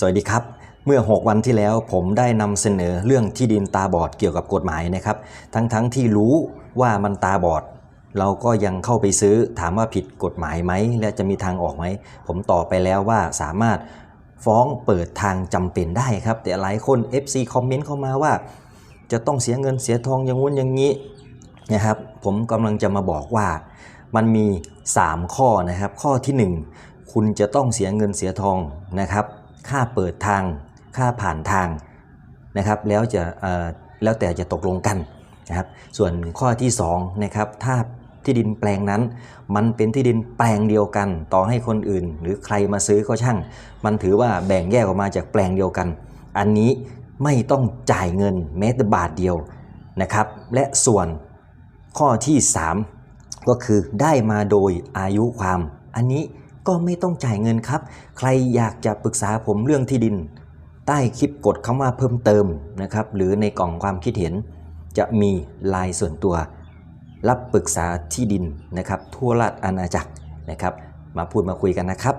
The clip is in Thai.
สวัสดีครับ เมื่อ 6 วันที่แล้วผมได้นำเสนอเรื่องที่ดินตาบอดเกี่ยวกับกฎหมายนะครับ ทั้งๆทที่รู้ว่ามันตาบอด เราก็ยังเข้าไปซื้อถามว่าผิดกฎหมายไหม และจะมีทางออกไหม ผมตอบไปแล้วว่าสามารถฟ้องเปิดทางจำเป็นได้ครับ แต่หลายคน FC คอมเมนต์เข้ามาว่า จะต้องเสียเงินเสียทองอย่างงู้นอย่างนี้นะครับผมกำลังจะมาบอกว่ามันมี 3 ข้อนะครับ ข้อทีหนึ่1 คุณจะต้องเสียเงินเสียทองนะครับ ค่าเปิดทาง ค่าผ่านทางนะครับแล้วจะแล้วแต่จะตกลงกันนะครับส่วนข้อที่2นะครับถ้าที่ดินแปลงนั้น มันเป็นที่ดินแปลงเดียวกัน ต่อให้คนอื่น หรือใครมาซื้อก็ช่าง มันถือว่าแบ่งแยกออกมาจากแปลงเดียวกัน อันนี้ไม่ต้องจ่ายเงินแม้แต่บาทเดียวนะครับและส่วนข้อที่ 3 ก็คือได้มาโดยอายุความ อันนี้ ก็ไม่ต้องจ่ายเงินครับ ใครอยากจะปรึกษาผมเรื่องที่ดิน ใต้คลิปกดคำว่าเพิ่มเติมนะครับหรือในกล่องความคิดเห็น จะมีลายส่วนตัว รับปรึกษาที่ดินนะครับทั่วราชอาณาจักรนะครับ มาพูดมาคุยกันนะครับ